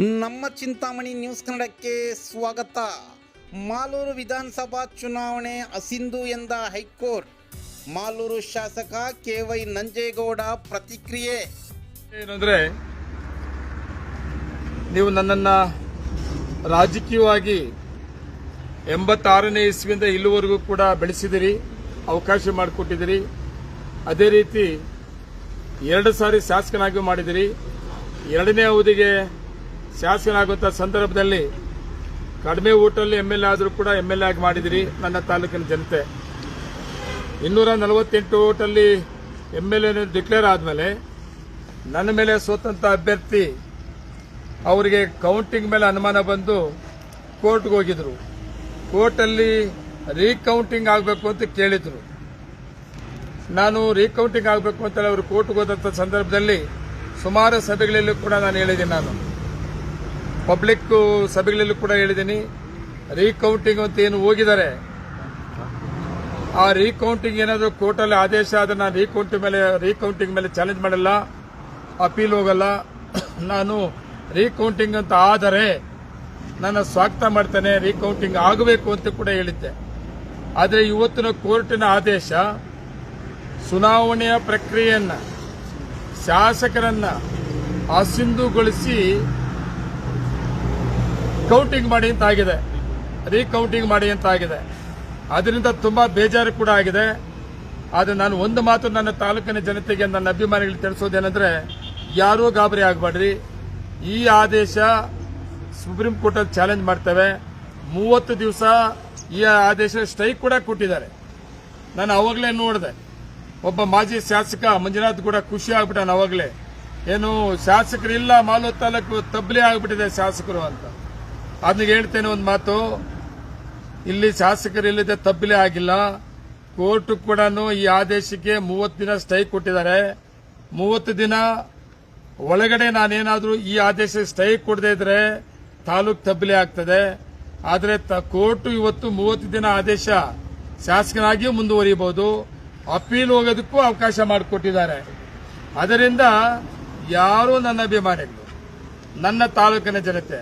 ನಮ್ಮ ಚಿಂತಾಮಣಿ ನ್ಯೂಸ್ ಕನ್ನಡಕ್ಕೆ ಸ್ವಾಗತ. ಮಾಲೂರು ವಿಧಾನಸಭಾ ಚುನಾವಣೆ ಅಸಿಂಧು ಎಂದ ಹೈಕೋರ್ಟ್. ಮಾಲೂರು ಶಾಸಕ ಕೆ ವೈ ನಂಜೇಗೌಡ ಪ್ರತಿಕ್ರಿಯೆ. ಏನಂದ್ರೆ, ನೀವು ನನ್ನನ್ನು ರಾಜಕೀಯವಾಗಿ ಎಂಬತ್ತಾರನೇ ಇಸ್ವಿಯಿಂದ ಇಲ್ಲಿವರೆಗೂ ಕೂಡ ಬೆಳೆಸಿದಿರಿ, ಅವಕಾಶ ಮಾಡಿಕೊಟ್ಟಿದ್ದೀರಿ ಅದೇ ರೀತಿ ಎರಡು ಸಾರಿ ಶಾಸಕನಾಗಿ ಮಾಡಿದಿರಿ. ಎರಡನೇ ಅವಧಿಗೆ ಶಾಸಕನಾಗುವಂಥ ಸಂದರ್ಭದಲ್ಲಿ ಕಡಿಮೆ ಊಟಲ್ಲಿ ಎಂ ಎಲ್ ಎ ಆದರೂ ಕೂಡ ಎಂ ಎಲ್ ಎ ಆಗಿ ಮಾಡಿದಿರಿ ನನ್ನ ತಾಲೂಕಿನ ಜನತೆ. ಇನ್ನೂರ ನಲವತ್ತೆಂಟು ಓಟಲ್ಲಿ ಎಂ ಎಲ್ ಎ ಡಿಕ್ಲೇರ್ ಆದಮೇಲೆ ನನ್ನ ಮೇಲೆ ಸೋತಂತ ಅಭ್ಯರ್ಥಿ ಅವರಿಗೆ ಕೌಂಟಿಂಗ್ ಮೇಲೆ ಅನುಮಾನ ಬಂದು ಕೋರ್ಟ್ಗೆ ಹೋಗಿದ್ರು. ಕೋರ್ಟಲ್ಲಿ ರೀಕೌಂಟಿಂಗ್ ಆಗಬೇಕು ಅಂತ ಕೇಳಿದ್ರು. ನಾನು ರೀಕೌಂಟಿಂಗ್ ಆಗಬೇಕು ಅಂತ ಅವರು ಕೋರ್ಟ್ಗೆ ಹೋದಂಥ ಸಂದರ್ಭದಲ್ಲಿ ಸುಮಾರು ಸಭೆಗಳಲ್ಲಿ ಕೂಡ ನಾನು ಹೇಳಿದ್ದೀನಿ ನಾನು. ಪಬ್ಲಿಕ್ ಸಭೆಗಳಲ್ಲೂ ಕೂಡ ಹೇಳಿದ್ದೀನಿ. ರೀಕೌಂಟಿಂಗ್ ಅಂತ ಏನು ಹೋಗಿದ್ದಾರೆ. ಆ ರೀಕೌಂಟಿಂಗ್ ಏನಾದರೂ ಕೋರ್ಟಲ್ಲಿ ಆದೇಶ ಅದನ್ನು ನಾನು ರೀಕೌಂಟಿಂಗ್ ಮೇಲೆ ರೀಕೌಂಟಿಂಗ್ ಮೇಲೆ ಚಾಲೆಂಜ್ ಮಾಡಲ್ಲ ಅಪೀಲ್ ಹೋಗಲ್ಲ. ನಾನು ರೀಕೌಂಟಿಂಗ್ ಅಂತ ಆದರೆ ನನ್ನ ಸ್ವಾಗತ ಮಾಡ್ತೇನೆ ರೀಕೌಂಟಿಂಗ್ ಆಗಬೇಕು ಅಂತ ಕೂಡ ಹೇಳಿದ್ದೆ. ಆದರೆ ಇವತ್ತಿನ ಕೋರ್ಟಿನ ಆದೇಶ ಚುನಾವಣೆಯ ಪ್ರಕ್ರಿಯೆಯನ್ನು, ಶಾಸಕರನ್ನು ಅಸಿಂಧುಗೊಳಿಸಿ ಕೌಂಟಿಂಗ್ ಮಾಡಿ ಅಂತ ಆಗಿದೆ. ರೀಕೌಂಟಿಂಗ್ ಮಾಡಿ ಅಂತ ಆಗಿದೆ. ಅದರಿಂದ ತುಂಬಾ ಬೇಜಾರು ಕೂಡ ಆಗಿದೆ. ಆದರೆ ನಾನು ಒಂದು ಮಾತು ನನ್ನ ತಾಲೂಕಿನ ಜನತೆಗೆ, ನನ್ನ ಅಭಿಮಾನಿಗಳಿಗೆ ತಿಳಿಸೋದೇನೆಂದ್ರೆ ಯಾರೂ ಗಾಬರಿ ಆಗಬೇಡ್ರಿ. ಈ ಆದೇಶ ಸುಪ್ರೀಂ ಕೋರ್ಟಲ್ಲಿ ಚಾಲೆಂಜ್ ಮಾಡ್ತೇವೆ. ಮೂವತ್ತು ದಿವಸ ಈ ಆದೇಶ ಸ್ಟ್ರೈಕ್ ಕೂಡ ಕೊಟ್ಟಿದ್ದಾರೆ. ನಾನು ಅವಾಗಲೇ ನೋಡಿದೆ. ಒಬ್ಬ ಮಾಜಿ ಶಾಸಕ ಮಂಜುನಾಥ್ ಕೂಡ ಖುಷಿ ಆಗ್ಬಿಟ್ಟಾನ ಅವಾಗಲೇ. ಏನು ಶಾಸಕರಿಲ್ಲ ಮಾಲೂರು ತಾಲೂಕು ತಬ್ಲಿ ಆಗ್ಬಿಟ್ಟಿದೆ ಶಾಸಕರು ಅಂತ. ಅದನ್ನ ಹೇಳ್ತೇನೆ ಒಂದು ಮಾತು. ಇಲ್ಲಿ ಶಾಸಕರಿಲ್ಲದೆ ತಬ್ಬಿಲೆ ಆಗಿಲ್ಲ. ಕೋರ್ಟ್ ಕೂಡ ಈ ಆದೇಶಕ್ಕೆ ಮೂವತ್ತು ದಿನ ಸ್ಟೈ ಕೊಟ್ಟಿದ್ದಾರೆ. ಮೂವತ್ತು ದಿನ ಒಳಗಡೆ ನಾನೇನಾದರೂ ಈ ಆದೇಶ ಸ್ಟೈ ಕೊಡದೇ ಇದ್ರೆ ತಾಲೂಕ್ ತಬ್ಬಿಲೆ ಆಗ್ತದೆ. ಆದರೆ ಕೋರ್ಟ್ ಇವತ್ತು ಮೂವತ್ತು ದಿನ ಆದೇಶ ಶಾಸಕನಾಗಿಯೂ ಮುಂದುವರಿಯಬಹುದು. ಅಪೀಲ್ ಹೋಗೋದಕ್ಕೂ ಅವಕಾಶ ಮಾಡಿಕೊಟ್ಟಿದ್ದಾರೆ. ಅದರಿಂದ ಯಾರು ನನ್ನ ಅಭಿಮಾನಿಗಳು, ನನ್ನ ತಾಲೂಕಿನ ಜನತೆ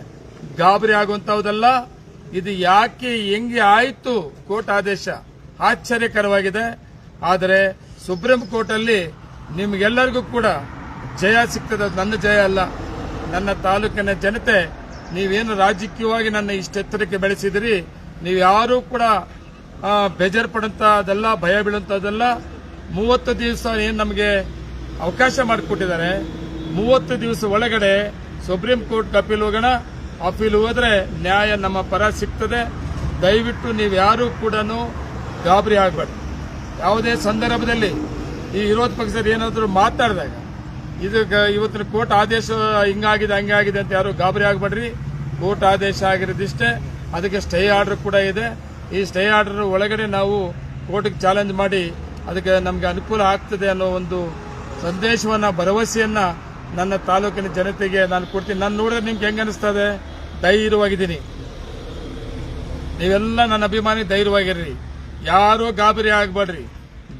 ಗಾಬರಿ ಆಗುವಂತಹದಲ್ಲ. ಇದು ಯಾಕೆ ಹೆಂಗೆ ಆಯಿತು? ಕೋರ್ಟ್ ಆದೇಶ ಆಶ್ಚರ್ಯಕರವಾಗಿದೆ. ಆದರೆ ಸುಪ್ರೀಂ ಕೋರ್ಟ್ ಅಲ್ಲಿ ನಿಮ್ಗೆಲ್ಲರಿಗೂ ಕೂಡ ಜಯ ಸಿಗ್ತದೆ. ನನ್ನ ಜಯ ಅಲ್ಲ. ನನ್ನ ತಾಲೂಕಿನ ಜನತೆ, ನೀವೇನು ರಾಜಕೀಯವಾಗಿ ನನ್ನ ಇಷ್ಟೆತ್ತರಕ್ಕೆ ಬೆಳೆಸಿದಿರಿ. ನೀವು ಯಾರೂ ಕೂಡ ಬೇಜಾರು ಪಡುವಂಥದ್ದೆಲ್ಲ ಭಯ ಬೀಳುವಂಥದ್ದಲ್ಲ ಮೂವತ್ತು ದಿವಸ ಏನು ನಮಗೆ ಅವಕಾಶ ಮಾಡಿಕೊಟ್ಟಿದ್ದಾರೆ. ಮೂವತ್ತು ದಿವಸ ಒಳಗಡೆ ಸುಪ್ರೀಂ ಕೋರ್ಟ್ ಅಪೀಲ್ ಹೋಗೋಣ. ಅಪೀಲ್ ಹೋದ್ರೆ ನ್ಯಾಯ ನಮ್ಮ ಪರ ಸಿಗ್ತದೆ. ದಯವಿಟ್ಟು ನೀವು ಯಾರು ಕೂಡ ಗಾಬರಿ ಆಗಬೇಡಿ. ಯಾವುದೇ ಸಂದರ್ಭದಲ್ಲಿ ಈ ವಿರೋಧ ಪಕ್ಷದ ಏನಾದರೂ ಮಾತಾಡಿದಾಗ, ಇದು ಇವತ್ತಿನ ಕೋರ್ಟ್ ಆದೇಶ ಹಿಂಗಾಗಿದೆ, ಹಂಗಾಗಿದೆ ಅಂತ ಯಾರು ಗಾಬರಿ ಆಗಬೇಡ್ರಿ. ಕೋರ್ಟ್ ಆದೇಶ ಆಗಿರೋದಿಷ್ಟೇ ಅದಕ್ಕೆ ಸ್ಟೇ ಆರ್ಡರ್ ಕೂಡ ಇದೆ. ಈ ಸ್ಟೇ ಆರ್ಡರ್ ಒಳಗಡೆ ನಾವು ಕೋರ್ಟ್ಗೆ ಚಾಲೆಂಜ್ ಮಾಡಿ ಅದಕ್ಕೆ ನಮಗೆ ಅನುಕೂಲ ಆಗ್ತದೆ ಅನ್ನೋ ಒಂದು ಸಂದೇಶವನ್ನ, ಭರವಸೆಯನ್ನು ನನ್ನ ತಾಲೂಕಿನ ಜನತೆಗೆ ನಾನು ಕೊಡ್ತೀನಿ. ನಾನು ನೋಡಿದ್ರೆ ನಿಮ್ಗೆ ಹೆಂಗ್ ಅನಿಸ್ತದೆ ಧೈರ್ಯವಾಗಿದ್ದೀನಿ. ನೀವೆಲ್ಲ ನನ್ನ ಅಭಿಮಾನಿ, ಧೈರ್ಯವಾಗಿರ್ರಿ. ಯಾರೂ ಗಾಬರಿ ಆಗಬೇಡ್ರಿ.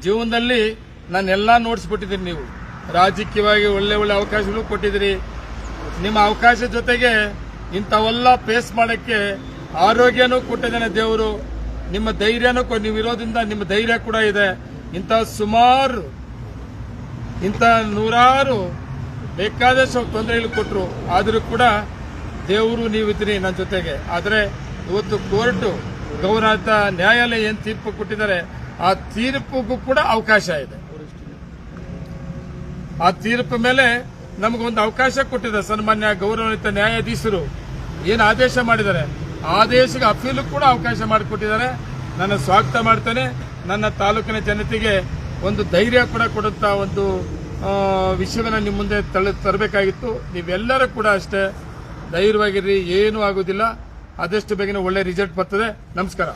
ಜೀವನದಲ್ಲಿ ನಾನೆಲ್ಲ ನೋಡಿಸ್ಬಿಟ್ಟಿದ್ದೀನಿ ನೀವು. ರಾಜಕೀಯವಾಗಿ ಒಳ್ಳೆ ಒಳ್ಳೆ ಅವಕಾಶಗಳು ಕೊಟ್ಟಿದ್ದೀರಿ. ನಿಮ್ಮ ಅವಕಾಶ ಜೊತೆಗೆ ಇಂಥವೆಲ್ಲ ಫೇಸ್ ಮಾಡೋಕ್ಕೆ ಆರೋಗ್ಯನೂ ಕೊಟ್ಟಿದ್ದಾನೆ ದೇವರು. ನಿಮ್ಮ ಧೈರ್ಯನೂ ನೀವು ಇರೋದ್ರಿಂದ ನಿಮ್ಮ ಧೈರ್ಯ ಕೂಡ ಇದೆ. ಇಂಥ ಸುಮಾರು, ಇಂಥ ನೂರಾರು ಬೇಕಾದಷ್ಟು ತೊಂದರೆಗಳು ಕೊಟ್ಟರು ಆದರೂ ಕೂಡ ದೇವರು ನೀವಿದ್ರಿ ನನ್ನ ಜೊತೆಗೆ. ಆದರೆ ಇವತ್ತು ಕೋರ್ಟು ಗೌರವಾರ್ಥ ನ್ಯಾಯಾಲಯ ಏನು ತೀರ್ಪು ಕೊಟ್ಟಿದ್ದಾರೆ, ಆ ತೀರ್ಪಿಗೂ ಕೂಡ ಅವಕಾಶ ಇದೆ. ಆ ತೀರ್ಪು ಮೇಲೆ ನಮಗೊಂದು ಅವಕಾಶ ಕೊಟ್ಟಿದ್ದಾರೆ ಸನ್ಮಾನ್ಯ ಗೌರವಾನ್ವಿತ ನ್ಯಾಯಾಧೀಶರು. ಏನು ಆದೇಶ ಮಾಡಿದ್ದಾರೆ? ಆದೇಶಕ್ಕೆ ಅಪೀಲು ಕೂಡ ಅವಕಾಶ ಮಾಡಿಕೊಟ್ಟಿದ್ದಾರೆ. ನನ್ನ ಸ್ವಾಗತ ಮಾಡ್ತೇನೆ. ನನ್ನ ತಾಲೂಕಿನ ಜನತೆಗೆ ಒಂದು ಧೈರ್ಯ ಕೂಡ ಕೊಡುತ್ತಾ ಒಂದು ವಿಷಯವನ್ನು ನಿಮ್ಮ ಮುಂದೆ ತರಬೇಕಾಗಿತ್ತು. ನೀವೆಲ್ಲರೂ ಕೂಡ ಅಷ್ಟೇ ಧೈರ್ಯವಾಗಿರ್ರಿ ಏನೂ ಆಗೋದಿಲ್ಲ. ಆದಷ್ಟು ಬೇಗನೆ ಒಳ್ಳೆ ರಿಸಲ್ಟ್ ಬರ್ತದೆ. ನಮಸ್ಕಾರ.